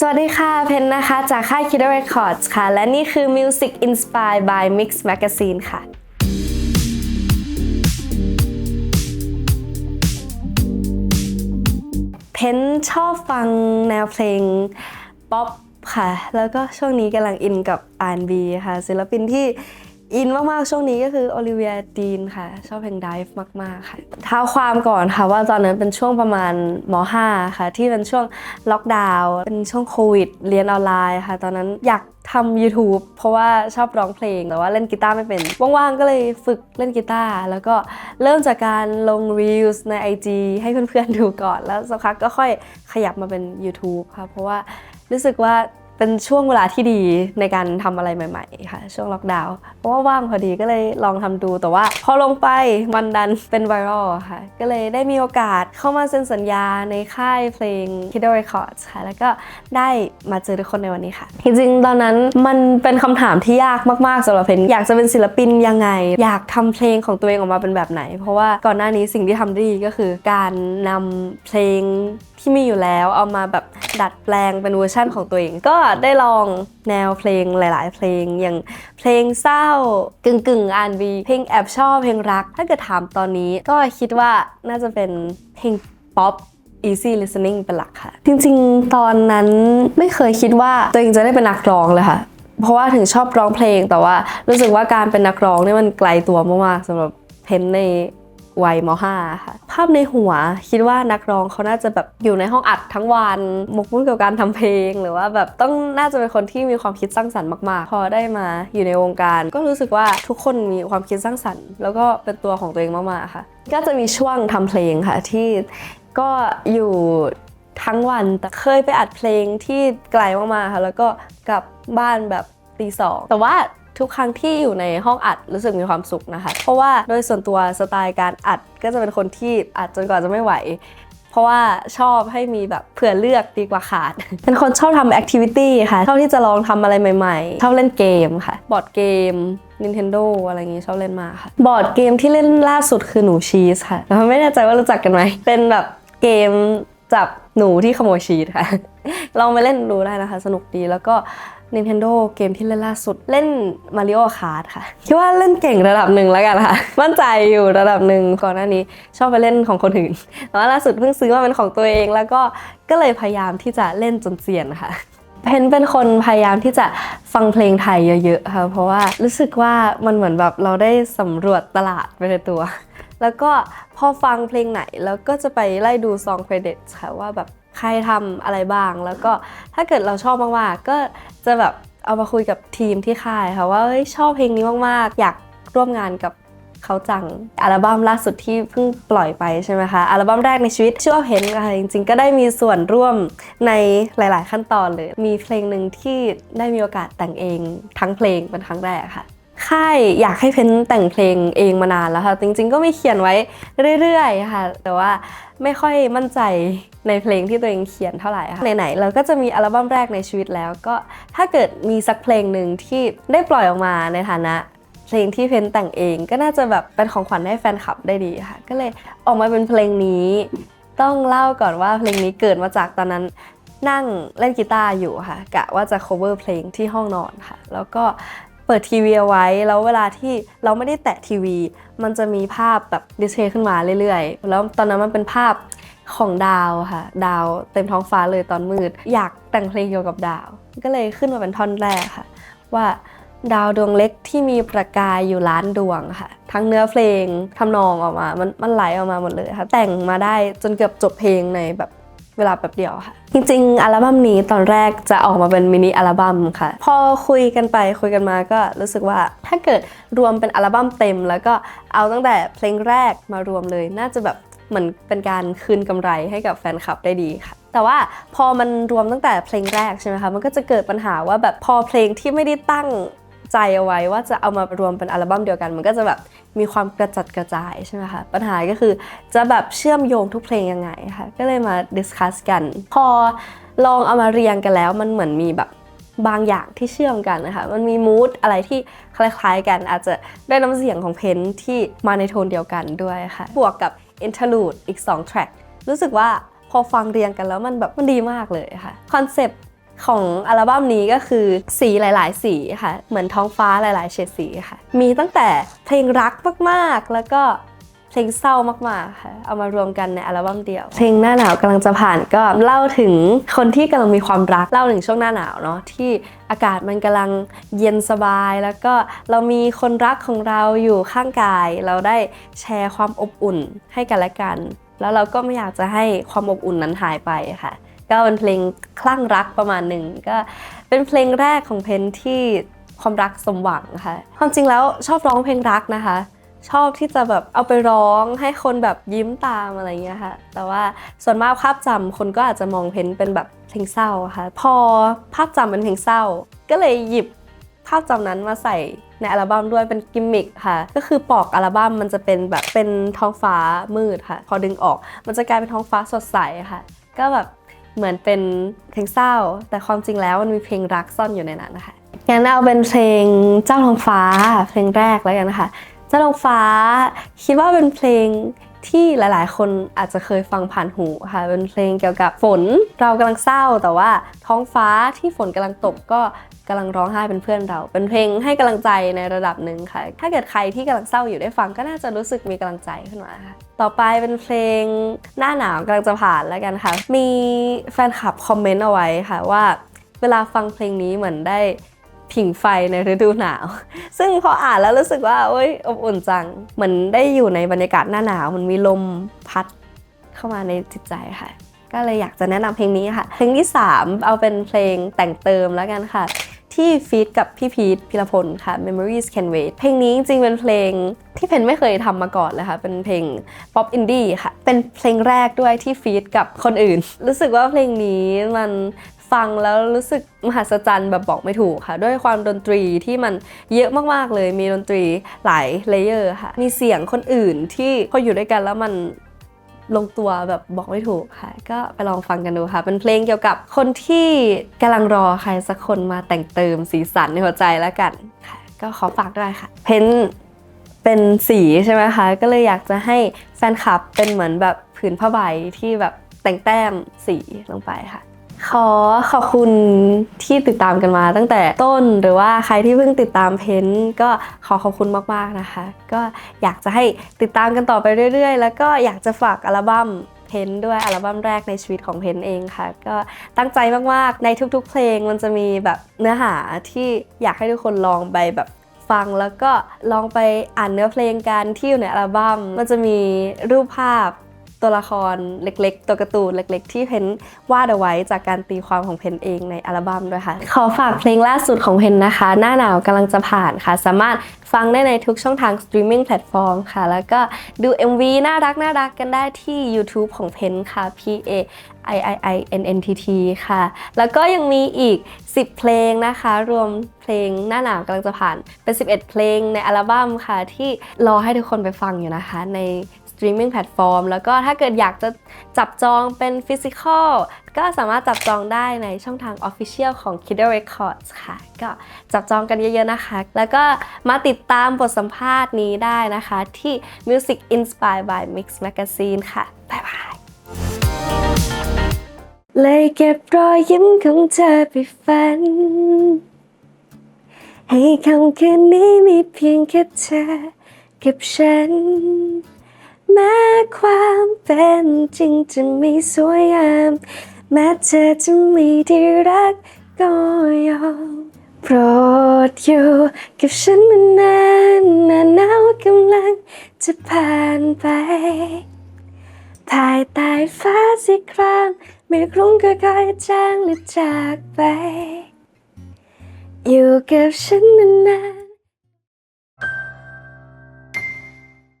สวัสดีค่ะ เพนนะคะ จากค่าย Kiddo Records ค่ะ และนี่คือ Music Inspired by Mix Magazine ค่ะเพนชอบฟังแนวเพลงป๊อปค่ะ แล้วก็ช่วงนี้กำลังอินกับ R&B ค่ะ ศิลปินที่ อินมากๆช่วงนี้ก็คือโอลิเวียดีนค่ะ ชอบเพลง Dive มากๆค่ะเท้าความก่อนค่ะว่าตอนนั้นเป็นช่วงประมาณม .5 ค่ะ ที่เป็นช่วงล็อกดาวน์เป็นช่วงโควิด เรียนออนไลน์ค่ะ ตอนนั้นอยากทำ YouTube เพราะว่าชอบร้องเพลง แต่ว่าเล่นกีตาร์ไม่เป็น ว่างๆ ก็เลยฝึกเล่นกีตาร์ แล้วก็เริ่มจากการลง Reels ใน IG ให้เพื่อนๆดูก่อน แล้วสักพักก็ค่อยขยับมาเป็น YouTube ค่ะ เพราะว่ารู้สึกว่า เป็นช่วงเวลาที่ดีในการทำอะไรใหม่ ๆ ค่ะ ช่วงล็อกดาวน์เพราะว่าว่างพอดีก็เลยลองทำดูแต่ว่า พอลงไปมันดันเป็นไวรัลค่ะ ก็เลยได้มีโอกาสเข้ามาเซ็นสัญญาในค่ายเพลง Kiddo Records ค่ะ แล้วก็ได้มาเจอทุกคนในวันนี้ค่ะ จริงๆ ตอนนั้นมันเป็นคำถามที่ยากมากๆสำหรับเพนอยากจะเป็นศิลปินยังไง อยากทำเพลงของตัวเองออกมาเป็นแบบไหน เพราะว่าก่อนหน้านี้สิ่งที่ทำได้ดีก็คือการนำเพลงที่มีอยู่แล้วเอามาแบบดัดแปลงเป็นเวอร์ชั่นของตัวเองก็ได้ลองแนวเพลงหลาย ๆ เพลงอย่างเพลงเศร้ากึ่งกึ่งอันบีเพลงแอบชอบเพลงรัก ถ้าเกิดถามตอนนี้ก็คิดว่าน่าจะเป็นเพลงป๊อป easy listening เป็นหลักค่ะ จริง ๆ ตอนนั้นไม่เคยคิดว่าตัวเองจะได้เป็นนักร้องเลยค่ะ เพราะว่าถึงชอบร้องเพลงแต่ว่ารู้สึกว่าการเป็นนักร้องเนี่ยมันไกลตัวมากๆสำหรับเพนใน วัยม .5 ค่ะ ภาพในหัวคิดว่านักร้องเขาน่าจะแบบอยู่ในห้องอัดทั้งวันหมกมุ่นกับการทำเพลง หรือว่าแบบต้องน่าจะเป็นคนที่มีความคิดสร้างสรรค์มาก ๆ พอได้มาอยู่ในวงการ ก็รู้สึกว่าทุกคนมีความคิดสร้างสรรค์ แล้วก็เป็นตัวของตัวเองมากๆค่ะ ก็จะมีช่วงทำเพลงค่ะที่ก็อยู่ทั้งวันแต่เคยไปอัดเพลงที่ไกลมากๆค่ะแล้วก็กลับบ้านแบบตีสองแต่ว่า ทุกครั้งที่อยู่ในห้องอัดรู้สึกมีความสุขนะคะ เพราะว่าโดยส่วนตัวสไตล์การอัดก็จะเป็นคนที่อัดจนกว่าจะไม่ไหว เพราะว่าชอบให้มีแบบเผื่อเลือกดีกว่าขาด เป็นคนชอบทำแอคทิวิตี้ค่ะชอบที่จะลองทำอะไรใหม่ๆ ชอบเล่นเกมค่ะ บอร์ดเกม Nintendo อะไรอย่างงี้ชอบเล่นมากค่ะ บอร์ดเกมที่เล่นล่าสุดคือหนูชีสค่ะแต่ไม่แน่ใจว่ารู้จักกันไหมเป็นแบบเกมจับหนูที่ขโมยชีสค่ะ ลองไปเล่นดูได้นะคะ สนุกดีแล้วก็ Nintendo เกมที่เล่นล่าสุดเล่น Mario Kart ค่ะ คิดว่าเล่นเก่งระดับหนึ่งแล้วกันค่ะ มั่นใจอยู่ระดับหนึ่งก่อนหน้านี้ชอบไปเล่นของคนอื่น แต่ว่าล่าสุดเพิ่งซื้อมาเป็นของตัวเองแล้วก็ก็เลยพยายามที่จะเล่นจนเซียนค่ะเพนเป็นคนพยายามที่จะฟังเพลงไทยเยอะๆค่ะ เพราะว่ารู้สึกว่ามันเหมือนแบบเราได้สำรวจตลาดไปในตัว แล้วก็พอฟังเพลงไหนแล้วก็จะไปไล่ดูซองเครดิตค่ะว่าแบบใครทำอะไรบ้าง แล้วก็ถ้าเกิดเราชอบมากๆก็จะแบบเอามาคุยกับทีมที่ค่ายค่ะว่าอชอบเพลงนี้มากๆ อยากร่วมงานกับเขาจังอัลบั้มล่าสุดที่เพิ่งปล่อยไปใช่ไหมคะอัลบั้มแรกในชีวิตชื่อว่าเพนค่ะจริงๆ ก็ได้มีส่วนร่วมในหลาย ๆ ขั้นตอนเลย มีเพลงหนึ่งที่ได้มีโอกาสแต่งเองทั้งเพลงเป็นครั้งแรกค่ะ ค่ายอยากให้เพนแต่งเพลงเองมานานแล้วค่ะ จริงๆ ก็มีเขียนไว้เรื่อยๆค่ะ แต่ว่าไม่ค่อยมั่นใจในเพลงที่ตัวเองเขียนเท่าไหร่ค่ะไหนๆเราก็จะมีอัลบั้มแรกในชีวิตแล้ว ก็ถ้าเกิดมีสักเพลงหนึ่งที่ได้ปล่อยออกมาในฐานะเพลงที่เพนแต่งเองก็น่าจะแบบเป็นของขวัญให้แฟนคลับได้ดีค่ะ ก็เลยออกมาเป็นเพลงนี้ ต้องเล่าก่อนว่าเพลงนี้เกิดมาจากตอนนั้นนั่งเล่นกีตาร์อยู่ค่ะกะว่าจะ cover เพลงที่ห้องนอนค่ะ แล้วก็ เปิดทีวีเอาไว้ แล้วเวลาที่เราไม่ได้แตะทีวี มันจะมีภาพแบบดิสเพย์ขึ้นมาเรื่อยๆ แล้วตอนนั้นมันเป็นภาพของดาวค่ะ ดาวเต็มท้องฟ้าเลยตอนมืด อยากแต่งเพลงเกี่ยวกับดาว ก็เลยขึ้นมาเป็นท่อนแรกค่ะ ว่าดาวดวงเล็กที่มีประกายอยู่ล้านดวงค่ะ ทั้งเนื้อเพลงทำนองออกมา มันมันไหลออกมาหมดเลยค่ะ แต่งมาได้จนเกือบจบเพลงในแบบ เวลาแบบเดียวค่ะ จริงๆ อัลบั้มนี้ตอนแรกจะออกมาเป็นมินิอัลบั้มค่ะ พอคุยกันไปคุยกันมาก็รู้สึกว่าถ้าเกิดรวมเป็นอัลบั้มเต็ม แล้วก็เอาตั้งแต่เพลงแรกมารวมเลย น่าจะแบบเหมือนเป็นการคืนกำไรให้กับแฟนคลับได้ดีค่ะ แต่ว่าพอมันรวมตั้งแต่เพลงแรกใช่ไหมคะมันก็จะเกิดปัญหาว่าแบบพอเพลงที่ไม่ได้ตั้ง ใจเอาไว้ว่าจะเอามารวมเป็นอัลบั้มเดียวกัน มันก็จะแบบมีความกระจัดกระจายใช่ไหมคะปัญหาก็คือจะแบบเชื่อมโยงทุกเพลงยังไงค่ะก็เลยมาดิสคัสกัน พอลองเอามาเรียงกันแล้วมันเหมือนมีแบบบางอย่างที่เชื่อมกันนะคะ มันมีมูดอะไรที่คล้ายๆกัน อาจจะได้น้ำเสียงของเพนที่มาในโทนเดียวกันด้วยค่ะ บวกกับ interlude อีก2 track รู้สึกว่าพอฟังเรียงกันแล้วมันแบบมันดีมากเลยค่ะ คอนเซปต์ ของอัลบั้มนี้ก็คือสีหลาย ๆ สีค่ะ เหมือนท้องฟ้าหลาย ๆ เฉดสีค่ะ มีตั้งแต่เพลงรักมาก ๆ แล้วก็เพลงเศร้ามาก ๆ ค่ะ เอามารวมกันในอัลบั้มเดียว เพลงหน้าหนาวกำลังจะผ่านก็เล่าถึงคนที่กำลังมีความรัก เล่าถึงช่วงหน้าหนาวเนาะที่อากาศมันกำลังเย็นสบาย แล้วก็เรามีคนรักของเราอยู่ข้างกาย เราได้แชร์ความอบอุ่นให้กันและกัน แล้วเราก็ไม่อยากจะให้ความอบอุ่นนั้นหายไปค่ะ ก็เป็นเพลงคลั่งรักประมาณหนึ่งก็เป็นเพลงแรกของเพนที่ความรักสมหวังค่ะ ความจริงแล้วชอบร้องเพลงรักนะคะ ชอบที่จะแบบเอาไปร้องให้คนแบบยิ้มตามอะไรเงี้ยค่ะ แต่ว่าส่วนมากภาพจำคนก็อาจจะมองเพนเป็นแบบเพลงเศร้าค่ะ พอภาพจำเป็นเพลงเศร้า ก็เลยหยิบภาพจำนั้นมาใส่ในอัลบั้มด้วยเป็นกิมมิคค่ะ ก็คือปอกอัลบั้มมันจะเป็นแบบเป็นท้องฟ้ามืดค่ะ พอดึงออกมันจะกลายเป็นท้องฟ้าสดใสค่ะ ก็แบบ เหมือนเป็นเพลงเศร้า แต่ความจริงแล้วมันมีเพลงรักซ่อนอยู่ในนั้นนะคะงั้นเอาเป็นเพลงเจ้าทองฟ้าเพลงแรกแล้วกันนะคะ เจ้าทองฟ้าคิดว่าเป็นเพลง ที่หลายๆ คนอาจจะเคยฟังผ่านหูค่ะเป็นเพลงเกี่ยวกับฝนเรากำลังเศร้า แต่ว่าท้องฟ้าที่ฝนกำลังตกก็กำลังร้องไห้เป็นเพื่อนเรา เป็นเพลงให้กำลังใจในระดับหนึ่งค่ะ ถ้าเกิดใครที่กำลังเศร้าอยู่ได้ฟังก็น่าจะรู้สึกมีกำลังใจขึ้นมาค่ะต่อไปเป็นเพลงหน้าหนาวกำลังจะผ่านแล้วกันค่ะ มีแฟนคลับคอมเมนต์เอาไว้ค่ะว่า เวลาฟังเพลงนี้เหมือนได้ ผิงไฟในฤดูหนาว ซึ่งพออ่านแล้วรู้สึกว่าโอ๊ยอบอุ่นจัง เหมือนได้อยู่ในบรรยากาศหน้าหนาว มันมีลมพัดเข้ามาในจิตใจค่ะ ก็เลยอยากจะแนะนำเพลงนี้ค่ะ เพลงที่ 3 เอาเป็นเพลงแต่งเติมแล้วกันค่ะ ที่ฟีดกับพี่พีทพิรพลค่ะ Memories Can Wait เพลงนี้จริงๆเป็นเพลงที่เพนไม่เคยทำมาก่อนเลยค่ะ เป็นเพลงป๊อปอินดี้ค่ะ เป็นเพลงแรกด้วยที่ฟีดกับคนอื่น รู้สึกว่าเพลงนี้มัน ฟังแล้วรู้สึกมหัศจรรย์แบบบอกไม่ถูกค่ะ ด้วยความดนตรีที่มันเยอะมากๆเลยมีดนตรีหลายเลเยอร์ค่ะ มีเสียงคนอื่นที่พออยู่ด้วยกันแล้วมันลงตัวแบบบอกไม่ถูกค่ะ ก็ไปลองฟังกันดูค่ะ เป็นเพลงเกี่ยวกับคนที่กำลังรอใครสักคนมาแต่งเติมสีสันในหัวใจแล้วกันค่ะ ก็ขอฝากด้วยค่ะ เพ้นเป็นสีใช่ไหมคะ ก็เลยอยากจะให้แฟนคลับเป็นเหมือนแบบผืนผ้าใบที่แบบแต่งแต้มสีลงไปค่ะ ขอขอบคุณที่ติดตามกันมาตั้งแต่ต้นหรือว่าใครที่เพิ่งติดตามเพนก็ขอขอบคุณมากๆนะคะ ก็อยากจะให้ติดตามกันต่อไปเรื่อย ๆ แล้วก็อยากจะฝากอัลบั้มเพนด้วยอัลบั้มแรกในชีวิตของเพนเองค่ะ ก็ตั้งใจมากๆในทุกๆ เพลงมันจะมีแบบเนื้อหาที่อยากให้ทุกคนลองไปแบบฟังแล้วก็ลองไปอ่านเนื้อเพลงกันที่อยู่ในอัลบั้มมันจะมีรูปภาพ ตัวละครเล็ก ๆ ตัวการ์ตูนเล็ก ๆ ที่เพนวาดเอาไว้จากการตีความของเพนเองในอัลบั้มด้วยค่ะ ขอฝากเพลงล่าสุดของเพนนะคะ หน้าหนาวกำลังจะผ่านค่ะ สามารถฟังได้ในทุกช่องทางสตรีมมิ่งแพลตฟอร์มค่ะ แล้วก็ดู MV น่ารักน่ารักกันได้ที่ YouTube ของเพนค่ะ P A I I I N N T T ค่ะ แล้วก็ยังมีอีก 10 เพลงนะคะ รวมเพลงหน้าหนาวกำลังจะผ่าน เป็น 11 เพลงในอัลบั้มค่ะ ที่รอให้ทุกคนไปฟังอยู่นะคะ ใน รีมมิ่งแพลตฟอร์มแล้วก็ถ้าเกิดอยากจะจับจองเป็นฟิสิกอลก็สามารถจับจองได้ในช่องทาง Official ของ Kidder Records ค่ะ ก็จับจองกันเยอะๆนะคะ แล้วก็มาติดตามบทสัมภาษณ์นี้ได้นะคะที่ Music Inspired by Mix Magazine ค่ะ บ๊ายบายเลยเก็บรอยยิ้มของเธอไปฝัน ให้คำคืนนี้มีเพียงแค่เธอกับฉัน แม้ความเป็นจริงจะไม่สวยงามแม้เธอจะมีที่รักก็ยอมโปรดอยู่กับฉันนานหน้าหนาวกำลังจะผ่านไปภายใต้ฟ้าสีครามเมฆรุ้งค่อยจางและจากไป อยู่กับฉันนาน